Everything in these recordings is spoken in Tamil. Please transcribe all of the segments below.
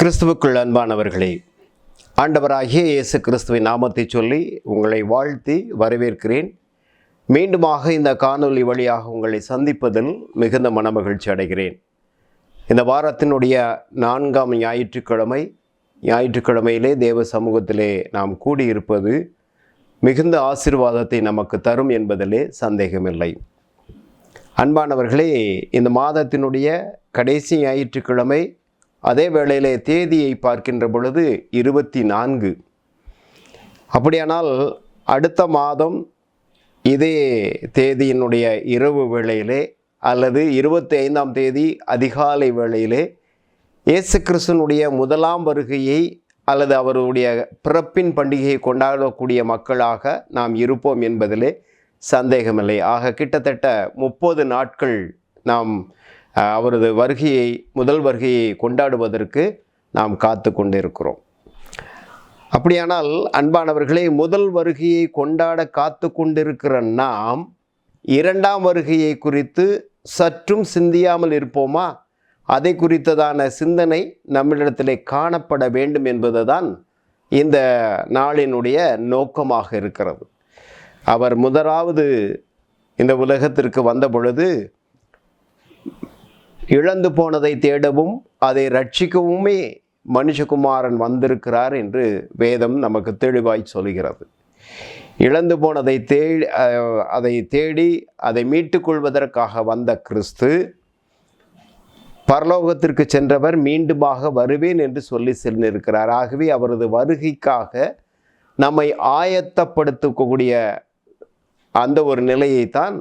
கிறிஸ்துவுக்குள் அன்பானவர்களே ஆண்டவராகிய இயேசு கிறிஸ்துவின் நாமத்தை சொல்லி உங்களை வாழ்த்தி வரவேற்கிறேன். மீண்டுமாக இந்த காணொலி வழியாக உங்களை சந்திப்பதில் மிகுந்த மனமகிழ்ச்சி அடைகிறேன். இந்த வாரத்தினுடைய நான்காம் ஞாயிற்றுக்கிழமை ஞாயிற்றுக்கிழமையிலே தேவ சமூகத்திலே நாம் கூடியிருப்பது மிகுந்த ஆசிர்வாதத்தை நமக்கு தரும் என்பதிலே சந்தேகமில்லை. அன்பானவர்களே இந்த மாதத்தினுடைய கடைசி ஞாயிற்றுக்கிழமை அதே வேளையிலே தேதியை பார்க்கின்ற பொழுது இருபத்தி நான்கு. அப்படியானால் அடுத்த மாதம் இதே தேதியினுடைய இரவு வேளையிலே அல்லது இருபத்தி ஐந்தாம் தேதி அதிகாலை வேளையிலே இயேசு கிறிஸ்தனுடைய முதலாம் வருகையை அல்லது அவருடைய பிறப்பின் பண்டிகையை கொண்டாடக்கூடிய மக்களாக நாம் இருப்போம் என்பதிலே சந்தேகமில்லை. ஆக கிட்டத்தட்ட முப்பது நாட்கள் நாம் அவரது வருகையை முதல் வருகையை கொண்டாடுவதற்கு நாம் காத்து கொண்டிருக்கிறோம். அப்படியானால் அன்பானவர்களே முதல் வருகையை கொண்டாட காத்து கொண்டிருக்கிற நாம் இரண்டாம் வருகையை குறித்து சற்றும் சிந்தியாமல் இருப்போமா? அதை குறித்ததான சிந்தனை நம்மிடத்திலே காணப்பட வேண்டும் என்பதுதான் இந்த நாளினுடைய நோக்கமாக இருக்கிறது. அவர் முதலாவது இந்த உலகத்திற்கு வந்த பொழுது இழந்து போனதை தேடவும் அதை ரட்சிக்கவுமே மனுஷகுமாரன் வந்திருக்கிறார் என்று வேதம் நமக்கு தெளிவாய் சொல்கிறது. இழந்து போனதை தேடி அதை தேடி அதை மீட்டுக்கொள்வதற்காக வந்த கிறிஸ்து பரலோகத்திற்கு சென்றவர் மீண்டுமாக வருவேன் என்று சொல்லி சென்றிருக்கிறார். ஆகவே அவரது வருகைக்காக நம்மை ஆயத்தப்படுத்தக்கூடிய அந்த ஒரு நிலையைத்தான்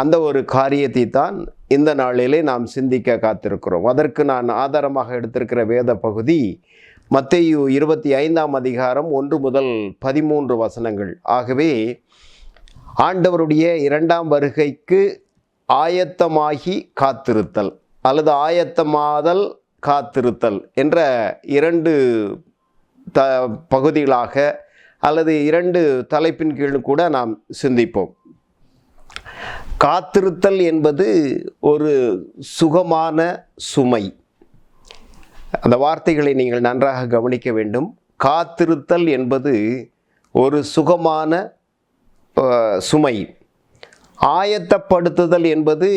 அந்த ஒரு காரியத்தை தான் இந்த நாளிலே நாம் சிந்திக்க காத்திருக்கிறோம். அதற்கு நான் ஆதாரமாக எடுத்திருக்கிற வேத பகுதி மத்தையு இருபத்தி ஐந்தாம் அதிகாரம் ஒன்று முதல் பதிமூன்று வசனங்கள். ஆகவே ஆண்டவருடைய இரண்டாம் வருகைக்கு ஆயத்தமாகி காத்திருத்தல் அல்லது ஆயத்தமாதல் காத்திருத்தல் என்ற இரண்டு த பகுதிகளாக அல்லது இரண்டு தலைப்பின் கீழ் கூட நாம் சிந்திப்போம். காத்திருத்தல் என்பது ஒரு சுகமான சுமை. அந்த வார்த்தைகளை நீங்கள் நன்றாக கவனிக்க வேண்டும். காத்திருத்தல் என்பது ஒரு சுகமான சுமை. ஆயத்தப்படுத்துதல் என்பது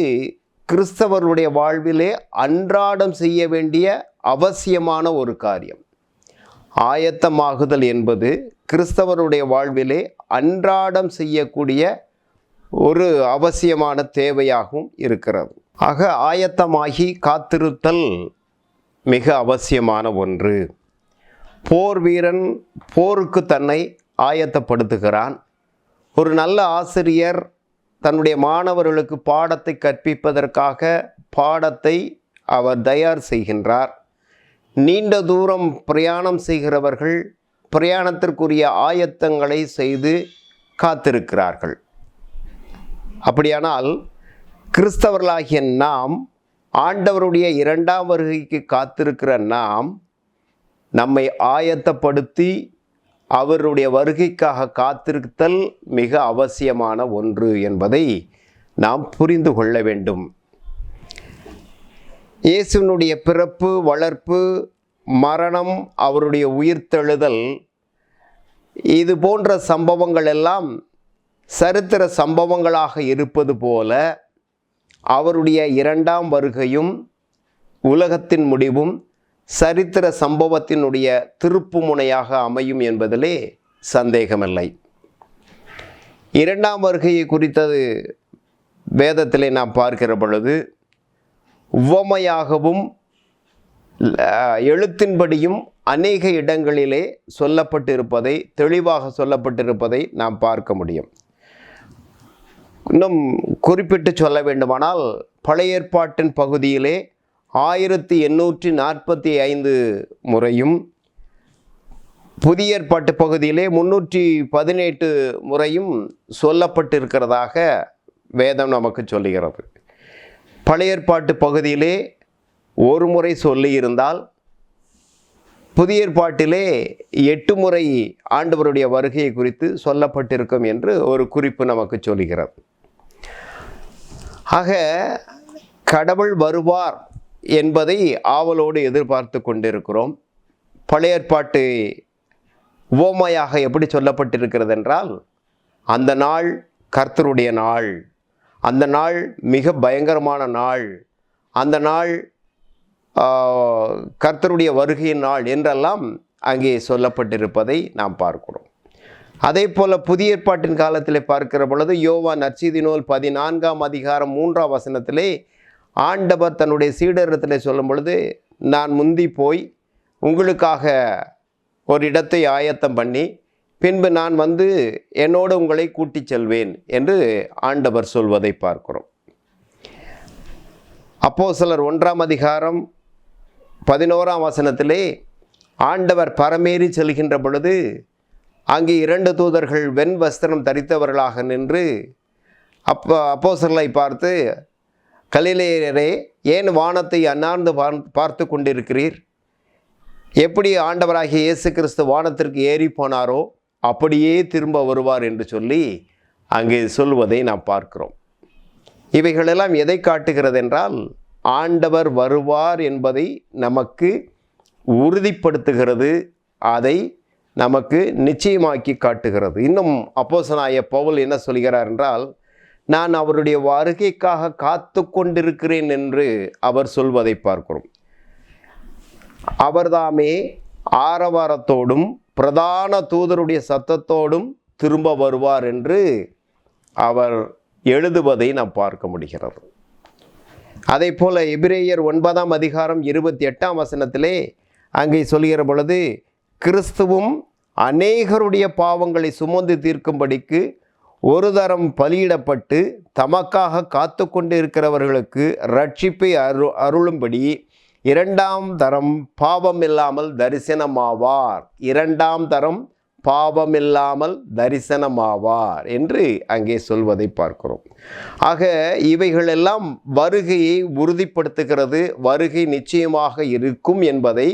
கிறிஸ்தவர்களுடைய வாழ்விலே அன்றாடம் செய்ய வேண்டிய அவசியமான ஒரு காரியம். ஆயத்தமாகுதல் என்பது கிறிஸ்தவருடைய வாழ்விலே அன்றாடம் செய்யக்கூடிய ஒரு அவசியமான தேவையாகவும் இருக்கிறது. ஆக ஆயத்தமாகி காத்திருத்தல் மிக அவசியமான ஒன்று. போர் வீரன் போருக்கு தன்னை ஆயத்தப்படுத்துகிறான். ஒரு நல்ல ஆசிரியர் தன்னுடைய மாணவர்களுக்கு பாடத்தை கற்பிப்பதற்காக பாடத்தை அவர் தயார் செய்கின்றார். நீண்ட தூரம் பிரயாணம் செய்கிறவர்கள் பிரயாணத்திற்குரிய ஆயத்தங்களை செய்து காத்திருக்கிறார்கள். அப்படியானால் கிறிஸ்தவர்களாகிய நாம் ஆண்டவருடைய இரண்டாம் வருகைக்கு காத்திருக்கிற நாம் நம்மை ஆயத்தப்படுத்தி அவருடைய வருகைக்காக காத்திருத்தல் மிக அவசியமான ஒன்று என்பதை நாம் புரிந்து கொள்ள வேண்டும். இயேசுவினுடைய பிறப்பு வளர்ப்பு மரணம் அவருடைய உயிர்த்தெழுதல் இது போன்ற சம்பவங்கள் எல்லாம் சரித்திர சம்பவங்களாக இருப்பது போல அவருடைய இரண்டாம் வருகையும் உலகத்தின் முடிவும் சரித்திர சம்பவத்தினுடைய திருப்பு முனையாக அமையும் என்பதிலே சந்தேகமில்லை. இரண்டாம் வருகையை குறித்தது வேதத்திலே நாம் பார்க்கிற பொழுது உவமையாகவும் எழுத்தின்படியும் அநேக இடங்களிலே சொல்லப்பட்டிருப்பதை தெளிவாக சொல்லப்பட்டிருப்பதை நாம் பார்க்க முடியும். இன்னும் குறிப்பிட்டு சொல்ல வேண்டுமானால் பழைய ஏற்பாட்டின் பகுதியிலே ஆயிரத்தி எண்ணூற்றி நாற்பத்தி ஐந்து முறையும் புதிய ஏற்பாட்டு பகுதியிலே முன்னூற்றி பதினெட்டு முறையும் சொல்லப்பட்டிருக்கிறதாக வேதம் நமக்கு சொல்லுகிறது. பழைய ஏற்பாட்டு பகுதியிலே ஒரு முறை சொல்லியிருந்தால் புதிய ஏற்பாட்டிலே எட்டு முறை ஆண்டவருடைய வருகையை குறித்து சொல்லப்பட்டிருக்கும் என்று ஒரு குறிப்பு நமக்கு சொல்கிறது ஆக கடவுள் வருவார் என்பதை ஆவலோடு எதிர்பார்த்து கொண்டிருக்கிறோம். பழைய ஏற்பாட்டு உவமையாக எப்படி சொல்லப்பட்டிருக்கிறது என்றால் அந்த நாள் கர்த்தருடைய நாள் அந்த நாள் மிக பயங்கரமான நாள் அந்த நாள் கர்த்தருடைய வருகையின் நாள் என்றெல்லாம் அங்கே சொல்லப்பட்டிருப்பதை நாம் பார்க்கிறோம். அதே போல புதிய ஏற்பாட்டின் காலத்திலே பார்க்கிற பொழுது யோவா நற்செய்தி நூல் பதினான்காம் அதிகாரம் மூன்றாம் வசனத்திலே ஆண்டவர் தன்னுடைய சீடரத்தில் சொல்லும் பொழுது நான் முந்தி போய் உங்களுக்காக ஒரு இடத்தை ஆயத்தம் பண்ணி பின்பு நான் வந்து என்னோடு உங்களை கூட்டிச் செல்வேன் என்று ஆண்டவர் சொல்வதை பார்க்கிறோம். அப்போ சிலர் ஒன்றாம் அதிகாரம் பதினோராம் வசனத்திலே ஆண்டவர் பரமேறி செல்கின்ற பொழுது அங்கே இரண்டு தூதர்கள் வெண் வஸ்திரம் தரித்தவர்களாக நின்று அப்போ அப்போசர்களை பார்த்து கலிலேயரே ஏன் வானத்தை அன்னார்ந்து பார்த்து கொண்டிருக்கிறீர்? எப்படி ஆண்டவராகிய இயேசு கிறிஸ்து வானத்திற்கு ஏறி போனாரோ அப்படியே திரும்ப வருவார் என்று சொல்லி அங்கே சொல்வதை நாம் பார்க்கிறோம். இவைகளெல்லாம் எதை காட்டுகிறது என்றால் ஆண்டவர் வருவார் என்பதை நமக்கு உறுதிப்படுத்துகிறது. அதை நமக்கு நிச்சயமாக்கி காட்டுகிறது. இன்னும் அப்போசனாய பவுல் என்ன சொல்கிறார் என்றால் நான் அவருடைய வருகைக்காக காத்து கொண்டிருக்கிறேன் என்று அவர் சொல்வதை பார்க்கிறோம். அவர்தாமே ஆரவாரத்தோடும் பிரதான தூதருடைய சத்தத்தோடும் திரும்ப வருவார் என்று அவர் எழுதுவதை நாம் பார்க்க முடிகிறது. அதே போல் எபிரேயர் ஒன்பதாம் அதிகாரம் இருபத்தி எட்டாம் வசனத்திலே அங்கே சொல்கிற பொழுது கிறிஸ்துவும் அநேகருடைய பாவங்களை சுமந்து தீர்க்கும்படிக்கு ஒரு தரம் பலியிடப்பட்டு தமக்காக காத்து கொண்டு இருக்கிறவர்களுக்கு ரட்சிப்பை அரு அருளும்படி இரண்டாம் தரம் பாவம் இல்லாமல் தரிசனமாவார். இரண்டாம் தரம் பாவமில்லாமல் தரிசனமாவார் என்று அங்கே சொல்வதை பார்க்கிறோம். ஆக இவைகளெல்லாம் வருகையை உறுதிப்படுத்துகிறது வருகை நிச்சயமாக இருக்கும் என்பதை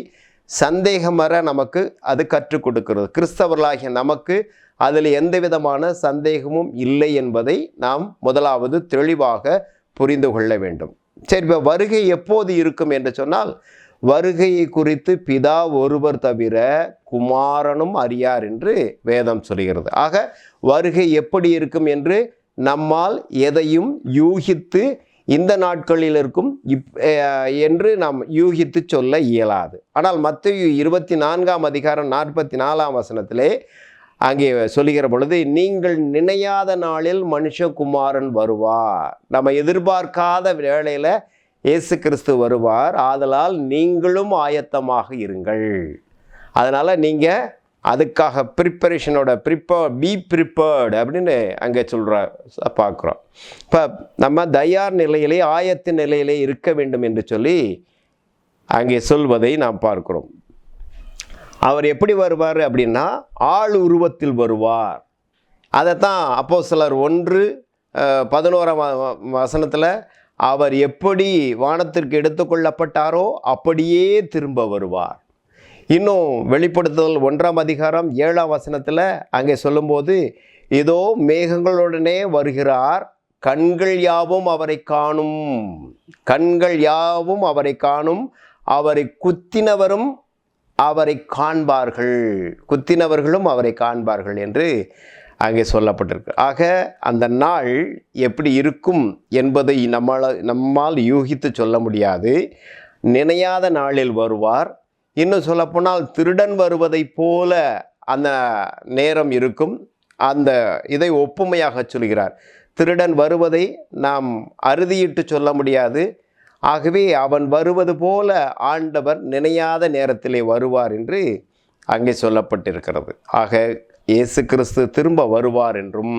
சந்தேகம் வர நமக்கு அது கற்றுக் கொடுக்கிறது. கிறிஸ்தவர்களாகிய நமக்கு அதில் எந்த விதமான சந்தேகமும் இல்லை என்பதை நாம் முதலாவது தெளிவாக புரிந்து கொள்ள வேண்டும். சரி இப்போ வருகை எப்போது இருக்கும் என்று சொன்னால் வருகையை குறித்து பிதா ஒருவர் தவிர குமாரனும் அறியார் என்று வேதம் சொல்கிறது. ஆக வருகை எப்படி இருக்கும் என்று நம்மால் எதையும் யூகித்து இந்த நாட்களில் இருக்கும் இப் என்று நாம் யூகித்து சொல்ல இயலாது. ஆனால் மத்திய இருபத்தி நான்காம் அதிகாரம் நாற்பத்தி நாலாம் வசனத்திலே அங்கே சொல்லுகிற பொழுது நீங்கள் நினையாத நாளில் மனுஷகுமாரன் வருவார். நம்ம எதிர்பார்க்காத வேளையில் இயேசு கிறிஸ்து வருவார். ஆதலால் நீங்களும் ஆயத்தமாக இருங்கள். அதனால் நீங்கள் அதுக்காக ப்ரிப்பரேஷனோட ப்ரிப்பேர் பி ப்ரிப்பேர்டு அப்படின்னு அங்கே சொல்கிற பார்க்குறோம் இப்போ நம்ம தயார் நிலையிலே ஆயத்த நிலையிலே இருக்க வேண்டும் என்று சொல்லி அங்கே சொல்வதை நாம் பார்க்கிறோம். அவர் எப்படி வருவார் அப்படின்னா ஆள் உருவத்தில் வருவார். அதைத்தான் அப்போ சிலர் ஒன்று பதினோராம் வசனத்தில் அவர் எப்படி வானத்திற்கு எடுத்துக்கொள்ளப்பட்டாரோ அப்படியே திரும்ப வருவார். இன்னும் வெளிப்படுத்துதல் ஒன்றாம் அதிகாரம் ஏழாம் வசனத்தில் அங்கே சொல்லும்போது இதோ மேகங்களுடனே வருகிறார் கண்கள் யாவும் அவரை காணும். கண்கள் யாவும் அவரை காணும். அவரை குத்தினவரும் அவரை காண்பார்கள். குத்தினவர்களும் அவரை காண்பார்கள் என்று அங்கே சொல்லப்பட்டிருக்கு. ஆக அந்த நாள் எப்படி இருக்கும் என்பதை நம்மால் நம்மால் யூகித்து சொல்ல முடியாது. நினையாத நாளில் வருவார். இன்னும் சொல்லப்போனால் திருடன் வருவதைப் போல அந்த நேரம் இருக்கும். அந்த இதை ஒப்புமையாக சொல்கிறார். திருடன் வருவதை நாம் அறுதியிட்டு சொல்ல முடியாது. ஆகவே அவன் வருவது போல ஆண்டவர் நினையாத நேரத்திலே வருவார் என்று அங்கே சொல்லப்பட்டிருக்கிறது. ஆக இயேசு கிறிஸ்து திரும்ப வருவார் என்றும்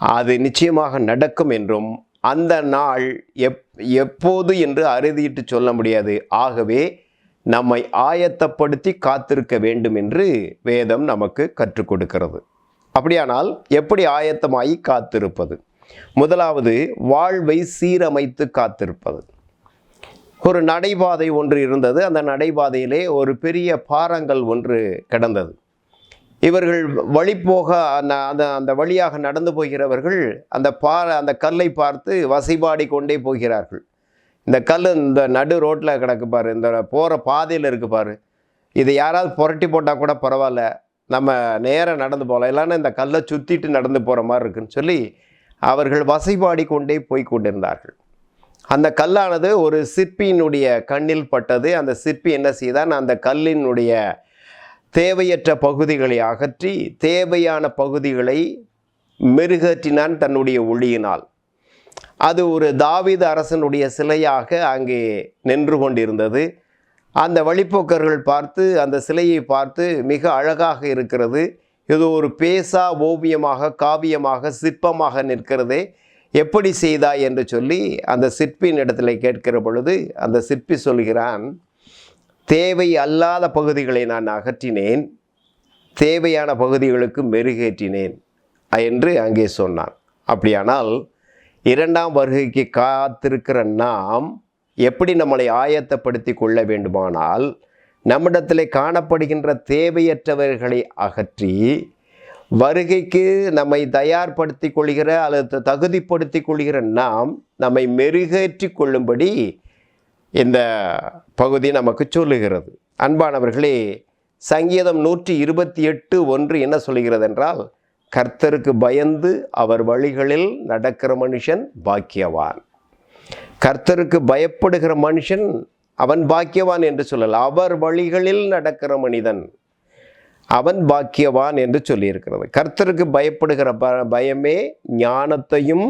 அது நிச்சயமாக நடக்கும் என்றும் அந்த நாள் எப் எப்போது என்று அறுதியிட்டு சொல்ல முடியாது. ஆகவே நம்மை ஆயத்தப்படுத்தி காத்திருக்க வேண்டும் என்று வேதம் நமக்கு கற்றுக் கொடுக்கிறது. அப்படியானால் எப்படி ஆயத்தமாகி காத்திருப்பது? முதலாவது வாழ்வை சீரமைத்து காத்திருப்பது. ஒரு நடைபாதை ஒன்று இருந்தது. அந்த நடைபாதையிலே ஒரு பெரிய பாறங்கள் ஒன்று கிடந்தது. இவர்கள் வழி போக அந்த அந்த அந்த வழியாக நடந்து போகிறவர்கள் அந்த பா அந்த கல்லை பார்த்து வசைபாடி கொண்டே போகிறார்கள். இந்த கல் இந்த நடு ரோட்டில் கிடக்கு பாரு இந்த போகிற பாதையில் இருக்கு பாரு. இது யாராவது புரட்டி போட்டால் கூட பரவாயில்ல. நம்ம நேராக நடந்து போகலாம். இல்லைன்னா இந்த கல்லை சுற்றிட்டு நடந்து போகிற மாதிரி இருக்குன்னு சொல்லி அவர்கள் வசைபாடி கொண்டே போய் கொண்டிருந்தார்கள். அந்த கல்லானது ஒரு சிற்பியினுடைய கண்ணில் பட்டது. அந்த சிற்பி என்ன செய்தான்? அந்த கல்லினுடைய தேவையற்ற பகுதிகளை அகற்றி தேவையான பகுதிகளை மெருகேற்றினான் தன்னுடைய ஒளியினால். அது ஒரு தாவீது அரசனுடைய சிலையாக அங்கே நின்று கொண்டிருந்தது. அந்த வழிப்போக்கர்கள் பார்த்து அந்த சிலையை பார்த்து மிக அழகாக இருக்கிறது. இது ஒரு பேசா ஓவியமாக காவியமாக சிற்பமாக நிற்கிறதே. எப்படி செய்தாய் என்று சொல்லி அந்த சிற்பியின் இடத்துல கேட்கிற பொழுது அந்த சிற்பி சொல்கிறான் தேவை அல்லாத பகுதிகளை நான் அகற்றினேன். தேவையான பகுதிகளுக்கு மெருகேற்றினேன். என்று அங்கே சொன்னான். அப்படியானால் இரண்டாம் வருகைக்கு காத்திருக்கிற நாம் எப்படி நம்மளை ஆயத்தப்படுத்தி கொள்ள வேண்டுமானால் நம்மிடத்திலே காணப்படுகின்ற தேவையற்றவர்களை அகற்றி வருகைக்கு நம்மை தயார்படுத்தி கொள்கிற அல்லது தகுதிப்படுத்தி கொள்கிற நாம் நம்மை மெருகேற்றி கொள்ளும்படி இந்த பகுதி நமக்கு சொல்லுகிறது. அன்பானவர்களே சங்கீதம் நூற்றி இருபத்தி எட்டு ஒன்று என்ன சொல்கிறது என்றால் கர்த்தருக்கு பயந்து அவர் வழிகளில் நடக்கிற மனுஷன் பாக்கியவான். கர்த்தருக்கு பயப்படுகிற மனுஷன் அவன் பாக்கியவான் என்று சொல்லலாம் அவர் வழிகளில் நடக்கிற மனிதன் அவன் பாக்கியவான் என்று சொல்லியிருக்கிறது. கர்த்தருக்கு பயப்படுகிற ப பயமே ஞானத்தையும்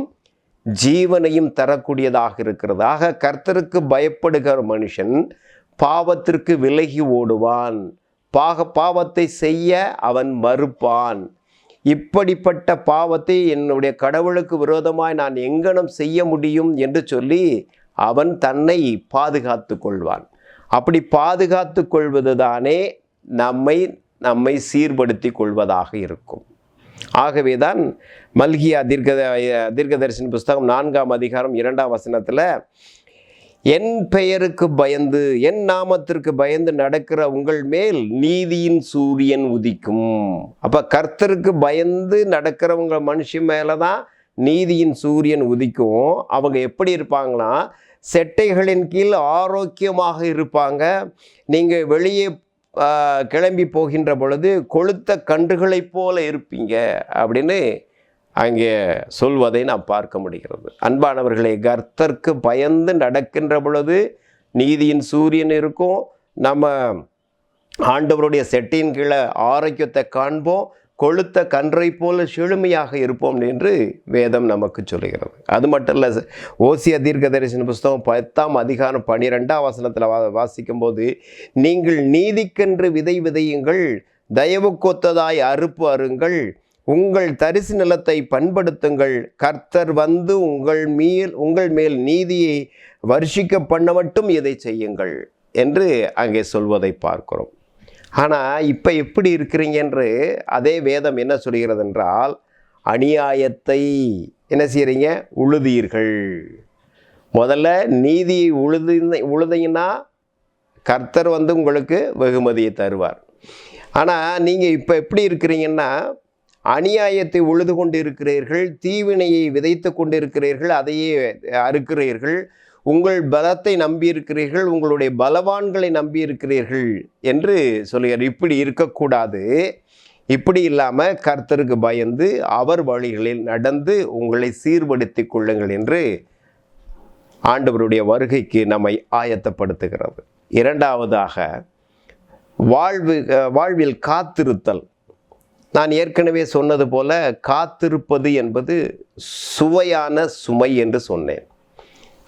ஜீவனையும் தரக்கூடியதாக இருக்கிறது. ஆக கர்த்தருக்கு பயப்படுகிற மனுஷன் பாவத்திற்கு விலகி ஓடுவான். பாக பாவத்தை செய்ய அவன் மறுப்பான். இப்படிப்பட்ட பாவத்தை என்னுடைய கடவுளுக்கு விரோதமாய் நான் எங்கனம் செய்ய முடியும் என்று சொல்லி அவன் தன்னை பாதுகாத்து கொள்வான். அப்படி பாதுகாத்து கொள்வது தானே நம்மை நம்மை சீர்படுத்தி கொள்வதாக இருக்கும். ஆகவே தான் மல்கியா தீர்க்க தீர்க்கதரிசன புஸ்தகம் நான்காம் அதிகாரம் இரண்டாம் வசனத்தில் என் பெயருக்கு பயந்து என் நாமத்திற்கு பயந்து நடக்கிற உங்கள் மேல் நீதியின் சூரியன் உதிக்கும். அப்போ கர்த்தருக்கு பயந்து நடக்கிறவங்க மனுஷன் மேலே தான் நீதியின் சூரியன் உதிக்கும். அவங்க எப்படி இருப்பாங்கன்னா செட்டைகளின் கீழ் ஆரோக்கியமாக இருப்பாங்க. நீங்கள் வெளியே கிளம்பி போகின்ற பொழுது கொளுத்த கன்றுகளைப் போல இருப்பீங்க அப்படின்னு அங்கே சொல்வதை நாம் பார்க்க முடிகிறது. அன்பானவர்களே கர்த்தர்க்கு பயந்து நடக்கின்ற பொழுது நீதியின் சூரியன் இருக்கும். நம்ம ஆண்டவருடைய செட்டியின் கீழே ஆரோக்கியத்தை காண்போம். கொளுத்த கன்றை போல செழுமையாக இருப்போம் என்று வேதம் நமக்கு சொல்லுகிறது. அது மட்டும் இல்லை ஓசிய தீர்க்க தரிசன புஸ்தகம் பத்தாம் அதிகாரம் பனிரெண்டாம் வசனத்தில் வா வாசிக்கும்போது நீங்கள் நீதிக்கென்று விதை விதையுங்கள் தயவுக்கொத்ததாய் அறுப்பு அருங்கள் உங்கள் தரிசு நிலத்தை பண்படுத்துங்கள். கர்த்தர் வந்து உங்கள் மேல் உங்கள் மேல் நீதியை வருஷிக்க பண்ண மட்டும் இதை செய்யுங்கள் என்று அங்கே சொல்வதை பார்க்கிறோம். ஆனால் இப்போ எப்படி இருக்கிறீங்க என்று அதே வேதம் என்ன சொல்கிறது என்றால் அநியாயத்தை என்ன செய்கிறீங்க உழுதீர்கள். முதல்ல நீதியை உழுது உழுதீங்கன்னா கர்த்தர் வந்து உங்களுக்கு வெகுமதியை தருவார். ஆனால் நீங்கள் இப்போ எப்படி இருக்கிறீங்கன்னா அநியாயத்தை உழுது கொண்டிருக்கிறீர்கள் தீவினையை விதைத்து கொண்டிருக்கிறீர்கள் அதையே அறுக்கிறீர்கள். உங்கள் பலத்தை நம்பியிருக்கிறீர்கள் உங்களுடைய பலவான்களை நம்பியிருக்கிறீர்கள் என்று சொல்லுகிறார். இப்படி இருக்கக்கூடாது. இப்படி இல்லாமல் கர்த்தருக்கு பயந்து அவர் வழிகளில் நடந்து உங்களை சீர்படுத்தி கொள்ளுங்கள் என்று ஆண்டவருடைய வருகைக்கு நம்மை ஆயத்தப்படுத்துகிறது. இரண்டாவதாக வாழ்வு வாழ்வில் காத்திருத்தல். நான் ஏற்கனவே சொன்னது போல காத்திருப்பது என்பது சுவையான சுமை என்று சொன்னேன்.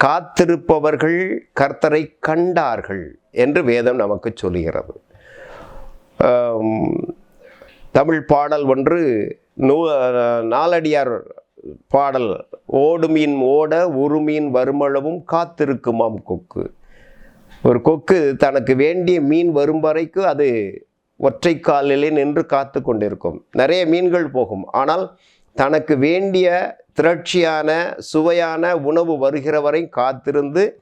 காத்திருப்பவர்கள் கர்த்தரை கண்டார்கள் என்று வேதம் நமக்கு சொல்லுகிறது. தமிழ் பாடல் ஒன்று நூ நாலடியார் பாடல் ஓடு மீன் ஓட ஒரு மீன் வருமளவும் காத்திருக்குமாம் கொக்கு. ஒரு கொக்கு தனக்கு வேண்டிய மீன் வரும் வரைக்கும் அது ஒற்றை காலிலே நின்று காத்து கொண்டிருக்கும். நிறைய மீன்கள் போகும். ஆனால் தனக்கு வேண்டிய திரட்சியான சுவையான உணவு வருகிற வரை காத்திருந்து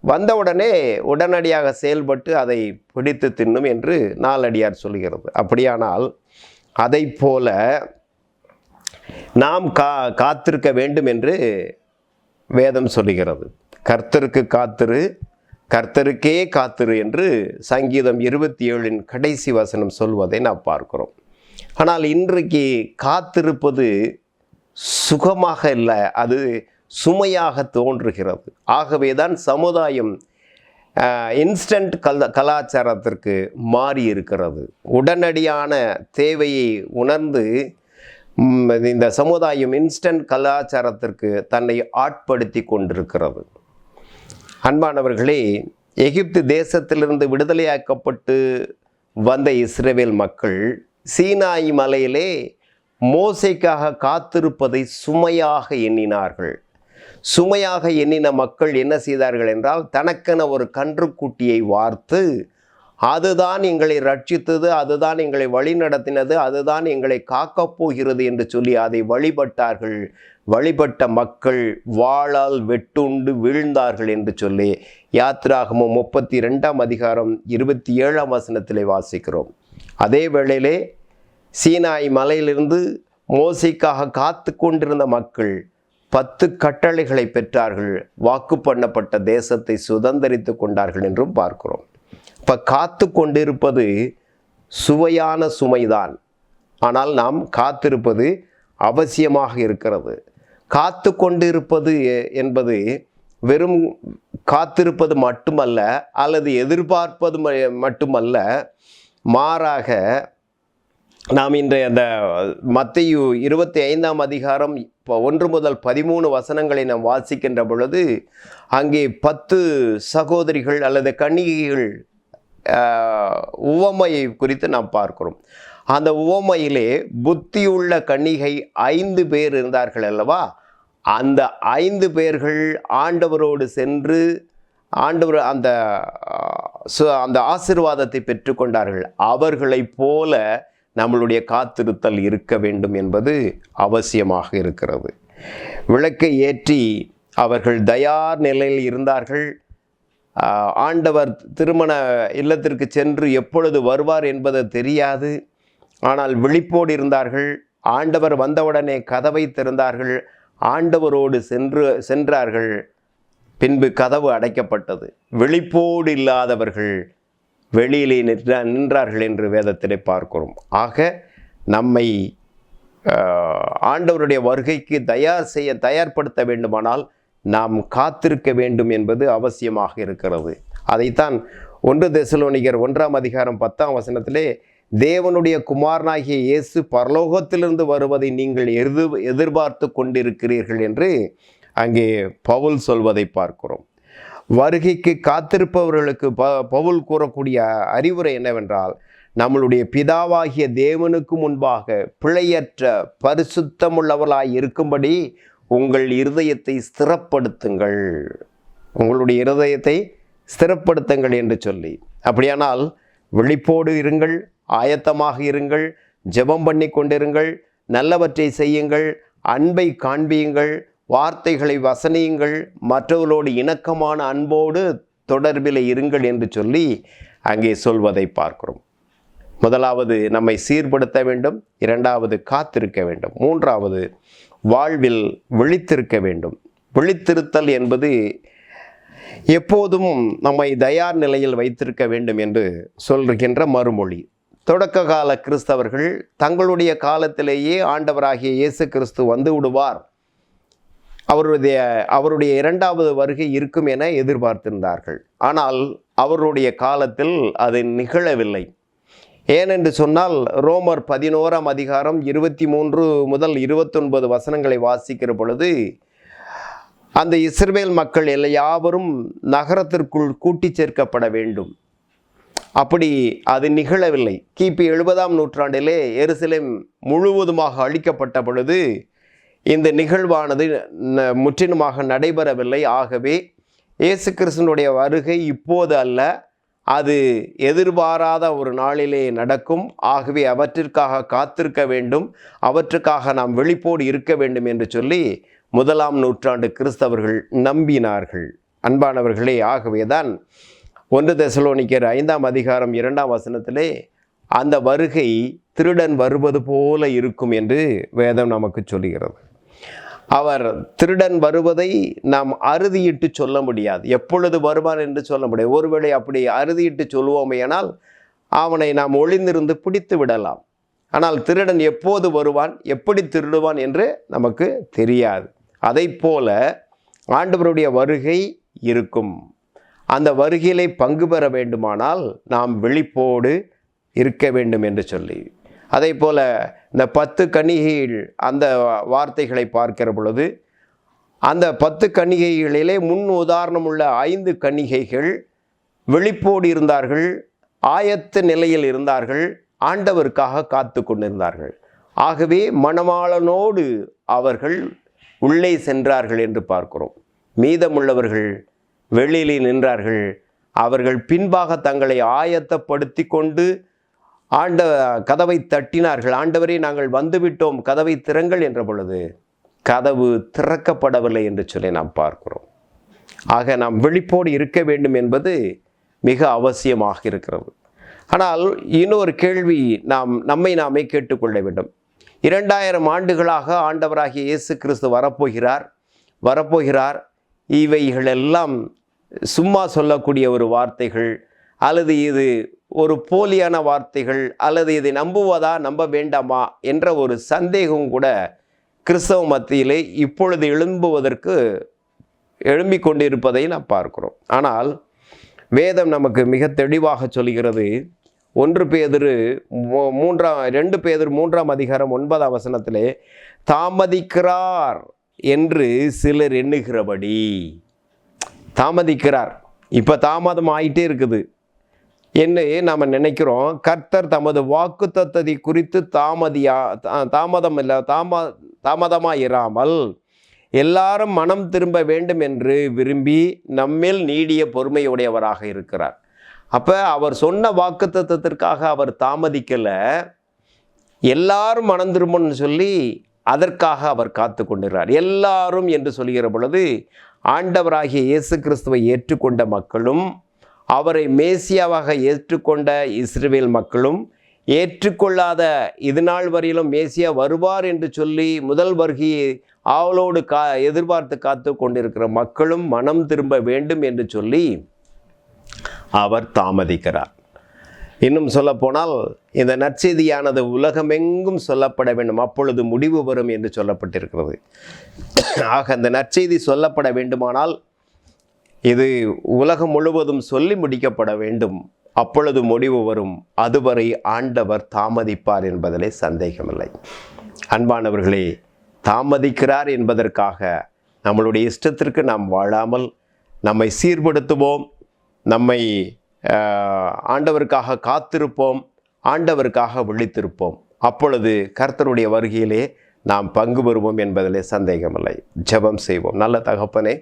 வந்தவுடனே உடனடியாக செயல்பட்டு அதை பிடித்து தின்னும் என்று நாலடியார் சொல்கிறது. அப்படியானால் அதை போல நாம் கா காத்திருக்க வேண்டும் என்று வேதம் சொல்லுகிறது கர்த்தருக்கு காத்திரு கர்த்தருக்கே காத்திரு என்று சங்கீதம் இருபத்தி ஏழின் கடைசி வசனம் சொல்வதை நாம் பார்க்கிறோம். ஆனால் இன்றைக்கு காத்திருப்பது சுகமாக இல்லை அது சுமையாக தோன்றுகிறது. ஆகவே தான் சமுதாயம் இன்ஸ்டன்ட் கல கலாச்சாரத்திற்கு மாறி இருக்கிறது உடனடியான தேவையை உணர்ந்து இந்த சமுதாயம் இன்ஸ்டன்ட் கலாச்சாரத்திற்கு தன்னை ஆட்படுத்தி கொண்டிருக்கிறது. அன்பானவர்களே எகிப்து தேசத்திலிருந்து விடுதலையாக்கப்பட்டு வந்த இஸ்ரேவேல் மக்கள் சீனாய் மலையிலே மோசைக்காக காத்திருப்பதை சுமையாக எண்ணினார்கள். சுமையாக எண்ணின மக்கள் என்ன செய்தார்கள் என்றால் தனக்கென ஒரு கன்றுக்குட்டியை வார்த்து அதுதான் எங்களை ரட்சித்தது அதுதான் எங்களை வழிநடத்தினது அதுதான் எங்களை காக்கப் போகிறது என்று சொல்லி அதை வழிபட்டார்கள். வழிபட்ட மக்கள் வாளால் வெட்டுண்டு வீழ்ந்தார்கள் என்று சொல்லி யாத்ராகமும் முப்பத்தி ரெண்டாம் அதிகாரம் இருபத்தி ஏழாம் வசனத்திலே வாசிக்கிறோம். அதே வேளையிலே சீனாய் மலையிலிருந்து மோசைக்காக காத்து கொண்டிருந்த மக்கள் பத்து கட்டளைகளை பெற்றார்கள். வாக்கு பண்ணப்பட்ட தேசத்தை சுதந்தரித்து கொண்டார்கள் என்றும் பார்க்கிறோம். இப்போ காத்து கொண்டிருப்பது சுவையான சுமைதான். ஆனால் நாம் காத்திருப்பது அவசியமாக இருக்கிறது. காத்து கொண்டிருப்பது என்பது வெறும் காத்திருப்பது மட்டுமல்ல அல்லது எதிர்பார்ப்பது மட்டுமல்ல மாறாக நாம் இன்றைய அந்த மத்தையு இருபத்தி ஐந்தாம் அதிகாரம் இப்போ ஒன்று முதல் பதிமூணு வசனங்களை நாம் வாசிக்கின்ற பொழுது அங்கே பத்து சகோதரிகள் அல்லது கன்னிகைகள் உவமையை குறித்து நாம் பார்க்கிறோம். அந்த உவமையிலே புத்தியுள்ள கன்னிகை ஐந்து பேர் இருந்தார்கள் அல்லவா? அந்த ஐந்து பேர்கள் ஆண்டவரோடு சென்று ஆண்டவர் அந்த சு- அந்த ஆசிர்வாதத்தை பெற்றுக்கொண்டார்கள். அவர்களைப் போல நம்மளுடைய காத்திருத்தல் இருக்க வேண்டும் என்பது அவசியமாக இருக்கிறது. விளக்கை ஏற்றி அவர்கள் தயார் நிலையில் இருந்தார்கள். ஆண்டவர் திருமண இல்லத்திற்கு சென்று எப்பொழுது வருவார் என்பது தெரியாது. ஆனால் விழிப்போடு இருந்தார்கள். ஆண்டவர் வந்தவுடனே கதவை திறந்தார்கள். ஆண்டவரோடு சென்று சென்றார்கள். பின்பு கதவு அடைக்கப்பட்டது. விழிப்போடு இல்லாதவர்கள் வெளியிலே நின்ற நின்றார்கள் என்று வேதத்திலே பார்க்கிறோம். ஆக நம்மை ஆண்டவருடைய வருகைக்கு தயார் செய்ய தயார்படுத்த வேண்டுமானால் நாம் காத்திருக்க வேண்டும் என்பது அவசியமாக இருக்கிறது. அதைத்தான் ஒன்று தெசலோனிகர் ஒன்றாம் அதிகாரம் பத்தாம் வசனத்திலே தேவனுடைய குமாரனாகிய இயேசு பரலோகத்திலிருந்து வருவதை நீங்கள் எதிர் எதிர்பார்த்து கொண்டிருக்கிறீர்கள் என்று அங்கே பவுல் சொல்வதை பார்க்கிறோம். வருகைக்கு காத்திருப்பவர்களுக்கு ப பவுல் கூறக்கூடிய அறிவுரை என்னவென்றால் நம்மளுடைய பிதாவாகிய தேவனுக்கு முன்பாக பிழையற்ற பரிசுத்தமுள்ளவர்களாய் இருக்கும்படி உங்கள் இருதயத்தை ஸ்திரப்படுத்துங்கள். உங்களுடைய இருதயத்தை ஸ்திரப்படுத்துங்கள் என்று சொல்லி. அப்படியானால் விழிப்போடு இருங்கள் ஆயத்தமாக இருங்கள் ஜெபம் பண்ணி கொண்டிருங்கள் நல்லவற்றை செய்யுங்கள் அன்பை காண்பியுங்கள் வார்த்தைகளை வசனியுங்கள் மற்றவர்களோடு இணக்கமான அன்போடு தொடர்பில் இருங்கள் என்று சொல்லி அங்கே சொல்வதை பார்க்கிறோம். முதலாவது நம்மை சீர்படுத்த வேண்டும் இரண்டாவது காத்திருக்க வேண்டும் மூன்றாவது வாழ்வில் விழித்திருக்க வேண்டும். விழித்திருத்தல் என்பது எப்போதும் நம்மை தயார் நிலையில் வைத்திருக்க வேண்டும் என்று சொல்கின்ற மறுமொழி. தொடக்க கால கிறிஸ்தவர்கள் தங்களுடைய காலத்திலேயே ஆண்டவராகிய இயேசு கிறிஸ்து வந்து விடுவார். அவருடைய அவருடைய இரண்டாவது வருகை இருக்கும் என எதிர்பார்த்திருந்தார்கள். ஆனால் அவருடைய காலத்தில் அது நிகழவில்லை. ஏனென்று சொன்னால் ரோமர் பதினோராம் அதிகாரம் இருபத்தி மூன்று முதல் இருபத்தொன்பது வசனங்களை வாசிக்கிற பொழுது அந்த இஸ்ரேல் மக்கள் எல்லா யாவரும் நகரத்திற்குள் கூட்டிச் சேர்க்கப்பட வேண்டும். அப்படி அது நிகழவில்லை. கிபி எழுபதாம் நூற்றாண்டிலே எருசலேம் முழுவதுமாக அழிக்கப்பட்ட பொழுது இந்த நிகழ்வானது முற்றிலுமாக நடைபெறவில்லை. ஆகவே இயேசு கிறிஸ்தனுடைய வருகை இப்போது அல்ல. அது எதிர்பாராத ஒரு நாளிலே நடக்கும். ஆகவே அவற்றிற்காக காத்திருக்க வேண்டும். அவற்றுக்காக நாம் வெளிப்போடு இருக்க வேண்டும் என்று சொல்லி முதலாம் நூற்றாண்டு கிறிஸ்தவர்கள் நம்பினார்கள். அன்பானவர்களே ஆகவேதான் ஒன்று தெசலோனிக்கர் ஐந்தாம் அதிகாரம் இரண்டாம் வசனத்திலே அந்த வருகை திருடன் வருவது போல இருக்கும் என்று வேதம் நமக்கு சொல்லுகிறது. அவர் திருடன் வருவதை நாம் அறுதியிட்டு சொல்ல முடியாது. எப்பொழுது வருவான் என்று சொல்ல முடியாது. ஒருவேளை அப்படி அறுதியிட்டு சொல்லுவோமேயானால் அவனை நாம் ஒளிந்திருந்து பிடித்து விடலாம். ஆனால் திருடன் எப்போது வருவான் எப்படி திருடுவான் என்று நமக்கு தெரியாது. அதை போல ஆண்டவருடைய வருகை இருக்கும். அந்த வருகையிலே பங்கு பெற வேண்டுமானால் நாம் விழிப்போடு இருக்க வேண்டும் என்று சொல்லி அதே போல் இந்த பத்து கணிகைகள் அந்த வார்த்தைகளை பார்க்கிற பொழுது அந்த பத்து கணிகைகளிலே முன் உதாரணம் உள்ள ஐந்து கணிகைகள் வெளிப்போடு இருந்தார்கள் ஆயத்த நிலையில் இருந்தார்கள் ஆண்டவருக்காக காத்து கொண்டிருந்தார்கள். ஆகவே மணமாளனோடு அவர்கள் உள்ளே சென்றார்கள் என்று பார்க்கிறோம். மீதமுள்ளவர்கள் வெளியிலே நின்றார்கள். அவர்கள் பின்பாக தங்களை ஆயத்தப்படுத்தி கொண்டு ஆண்ட கதவை தட்டினார்கள். ஆண்டவரே நாங்கள் வந்துவிட்டோம். கதவை திறங்கள் என்ற பொழுது கதவு திறக்கப்படவில்லை என்று சொல்லி நாம் பார்க்கிறோம். ஆக நாம் விழிப்போடு இருக்க வேண்டும் என்பது மிக அவசியமாக இருக்கிறது. ஆனால் இன்னொரு கேள்வி நாம் நம்மை நாமே கேட்டுக்கொள்ள வேண்டும். இரண்டாயிரம் ஆண்டுகளாக ஆண்டவராகிய இயேசு கிறிஸ்து வரப்போகிறார் வரப்போகிறார். இவைகளெல்லாம் சும்மா சொல்லக்கூடிய ஒரு வார்த்தைகள் அல்லது இது ஒரு போலியான வார்த்தைகள் அல்லது இதை நம்புவதா நம்ப வேண்டாமா என்ற ஒரு சந்தேகம் கூட கிறிஸ்தவ மத்தியிலே இப்பொழுது எழும்புவதற்கு எழும்பிக் கொண்டிருப்பதை நாம் பார்க்கிறோம். ஆனால் வேதம் நமக்கு மிக தெளிவாக சொல்கிறது. ஒன்று பேதிரு மூ- மூன்றாம் ரெண்டு பேதர் மூன்றாம் அதிகாரம் ஒன்பதாம் வசனத்திலே தாமதிக்கிறார் என்று சிலர் எண்ணுகிறபடி. தாமதிக்கிறார். இப்போ தாமதம் ஆயிட்டே இருக்குது. என்று நாம் நினைக்கிறோம் கர்த்தர் தமது வாக்கு தத்ததி குறித்து தாமதியா தா- தாமதம் இல்லை தாம தாமதமாக இராமல் எல்லாரும் மனம் திரும்ப வேண்டும் என்று விரும்பி நம்மேல் நீடிய பொறுமையுடையவராக இருக்கிறார். அப்போ அவர் சொன்ன வாக்கு தத்துவத்திற்காக அவர் தாமதிக்கலை. எல்லாரும் மனம் திரும்பணும்னு சொல்லி அதற்காக அவர் காத்து கொண்டிருக்கிறார். எல்லாரும் என்று சொல்கிற பொழுது ஆண்டவராகிய இயேசு கிறிஸ்துவை ஏற்றுக்கொண்ட மக்களும் அவரை மேசியாவாக ஏற்றுக்கொண்ட இஸ்ரேல் மக்களும் ஏற்றுக்கொள்ளாத இதுநாள் வரையிலும் மேசியா வருவார் என்று சொல்லி முதல் வருகையை ஆவலோடு கா எதிர்பார்த்து காத்து கொண்டிருக்கிற மக்களும் மனம் திரும்ப வேண்டும் என்று சொல்லி அவர் தாமதிக்கிறார். இன்னும் சொல்லப்போனால் இந்த நற்செய்தியானது உலகமெங்கும் சொல்லப்பட வேண்டும். அப்பொழுது முடிவு வரும் என்று சொல்லப்பட்டிருக்கிறது. ஆக அந்த நற்செய்தி சொல்லப்பட வேண்டுமானால் இது உலகம் முழுவதும் சொல்லி முடிக்கப்பட வேண்டும். அப்பொழுது முடிவு வரும். அதுவரை ஆண்டவர் தாமதிப்பார் என்பதிலே சந்தேகமில்லை. அன்பானவர்களே தாமதிக்கிறார் என்பதற்காக நம்மளுடைய இஷ்டத்திற்கு நாம் வாழாமல் நம்மை சீர்படுத்துவோம் நம்மை ஆண்டவருக்காக காத்திருப்போம் ஆண்டவருக்காக விழித்திருப்போம். அப்பொழுது கர்த்தருடைய வருகையிலே நாம் பங்கு பெறுவோம் என்பதிலே சந்தேகமில்லை. ஜெபம் செய்வோம். நல்ல தகப்பனே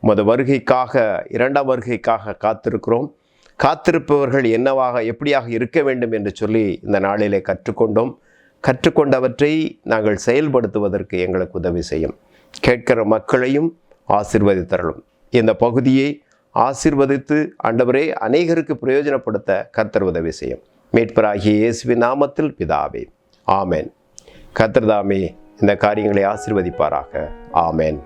உமது வருகைக்காக இரண்டாம் வருகைக்காக காத்திருக்கிறோம். காத்திருப்பவர்கள் என்னவாக எப்படியாக இருக்க வேண்டும் என்று சொல்லி இந்த நாளிலே கற்றுக்கொண்டோம். கற்றுக்கொண்டவற்றை நாங்கள் செயல்படுத்துவதற்கு எங்களுக்கு உதவி செய்யும். கேட்கிற மக்களையும் ஆசிர்வதித்தரலும் இந்த பகுதியை ஆசிர்வதித்து ஆண்டவரே அநேகருக்கு பிரயோஜனப்படுத்த கர்த்தர் உதவி செய்யும். மீட்பராகிய இயேசுவின் நாமத்தில் பிதாவே ஆமேன். கர்த்தர் இந்த காரியங்களை ஆசிர்வதிப்பாராக. ஆமேன்.